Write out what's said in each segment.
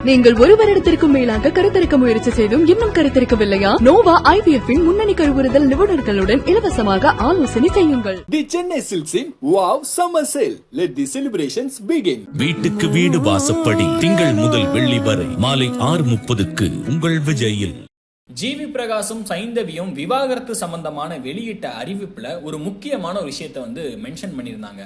நீங்கள் ஒரு வருடத்திற்கும் மேலாக கருத்தரிக்க முயற்சி செய்தும் இன்னும் கருத்தரிக்கவில்லையா நோவா ஐவிஎஃப் இன் முன்னணி கருவுறுதல் நிபுணர்களுடன் இலவசமாக ஆலோசனை செய்யுங்கள் Chennai Silks in Wow Summer Sale. Let the celebrations begin. வீட்டுக்கு வீடு வாசப்படி திங்கள் முதல் வெள்ளி வரை மாலை ஆறு முப்பதுக்கு உங்கள் விஜயில் ஜிவி பிரகாசும் சைந்தவியும் விவாகரத்து சம்பந்தமான வெளியிட்ட அறிவிப்புல ஒரு முக்கியமான ஒரு விஷயத்தை வந்து மென்ஷன் பண்ணியிருந்தாங்க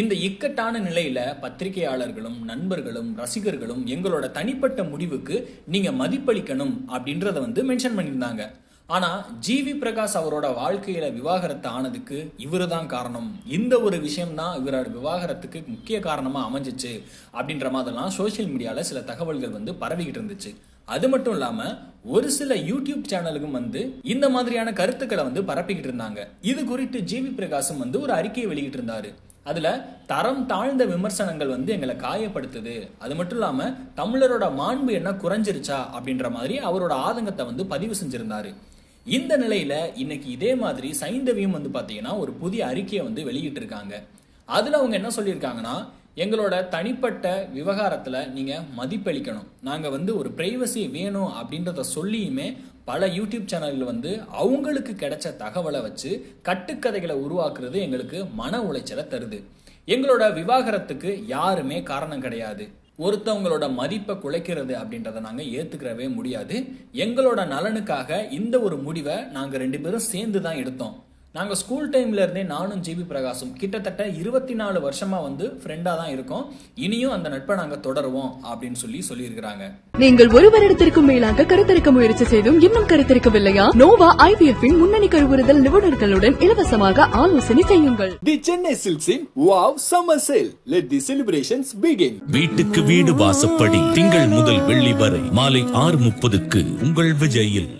இந்த இக்கட்டான நிலையில பத்திரிகையாளர்களும் நண்பர்களும் ரசிகர்களும் எங்களோட தனிப்பட்ட முடிவுக்கு நீங்க மதிப்பளிக்கணும் அப்படின்றத வந்து மென்ஷன் பண்ணியிருந்தாங்க. ஆனா ஜிவி பிரகாஷ் அவரோட வாழ்க்கையில விவாகரத்து ஆனதுக்கு இவரு தான் காரணம். இந்த ஒரு விஷயம் தான் இவரோட விவாகரத்துக்கு முக்கிய காரணமா அமைஞ்சிச்சு அப்படின்ற மாதிரிலாம் சோஷியல் மீடியால சில தகவல்கள் வந்து பரவிக்கிட்டு இருந்துச்சு. அது மட்டும் இல்லாம ஒரு சில யூடியூப் சேனலுக்கும் வந்து இந்த மாதிரியான கருத்துக்களை வந்து பரப்பிக்கிட்டு இருந்தாங்க. இது குறித்து ஜிவி பிரகாசம் வந்து ஒரு அறிக்கையை வெளியிட்டு இருந்தாரு அதுல தரம் தாழ்ந்த விமர்சனங்கள் வந்து எங்களை காயப்படுத்துது. அது மட்டும் இல்லாம தமிழரோட மாண்பு என்ன குறைஞ்சிருச்சா அப்படின்ற மாதிரி அவரோட ஆதங்கத்தை வந்து பதிவு செஞ்சிருந்தாரு. இந்த நிலையில இன்னைக்கு இதே மாதிரி சைந்தவியும் வந்து பாத்தீங்கன்னா ஒரு புதிய அறிக்கையை வந்து வெளியிட்டு இருக்காங்க அதுல அவங்க என்ன சொல்லியிருக்காங்கன்னா எங்களோட தனிப்பட்ட விவகாரத்தில் நீங்கள் மதிப்பளிக்கணும். நாங்கள் வந்து ஒரு ப்ரைவசி வேணும் அப்படின்றத சொல்லியுமே பல யூடியூப் சேனல்கள் வந்து அவங்களுக்கு கிடைச்ச தகவலை வச்சு கட்டுக்கதைகளை உருவாக்குறது எங்களுக்கு மன உளைச்சலை தருது. எங்களோட விவாகரத்துக்கு யாருமே காரணம் கிடையாது. ஒருத்தவங்களோட மதிப்பை குலைக்கிறது அப்படின்றத நாங்கள் ஏற்றுக்கிறவே முடியாது. எங்களோட நலனுக்காக இந்த ஒரு முடிவை நாங்கள் ரெண்டு பேரும் சேர்ந்து தான் எடுத்தோம். நாங்க ஸ்கூல் டைம்ல இருந்தே நானும் ஜிபி பிரகாசும் கிட்டத்தட்ட இருபத்தி நாலு வருஷமா வந்து ஃப்ரெண்டா தான் இருக்கோம். இனியும் அந்த நட்பை நாங்க தொடருவோம் அப்படின்னு சொல்லி சொல்லியிருக்கிறாங்க. நீங்கள் ஒரு வருடத்திற்கும் மேலாக கருத்தரிக்க முயற்சி செய்தும் இன்னும் கருத்தரிக்கவில்லையா? நோவா ஐவிஎஃப் இன் முன்னணி கருவுறுதல் நிபுணர்களுடன் இலவசமாக ஆலோசனை செய்யுங்கள். Chennai Silks in Wow Summer Sale. Let the celebrations begin. வீட்டுக்கு வீடு வாசப்படி. திங்கள் முதல் வெள்ளி வரை மாலை ஆறு முப்பதுக்கு உங்கள் விஜயில்.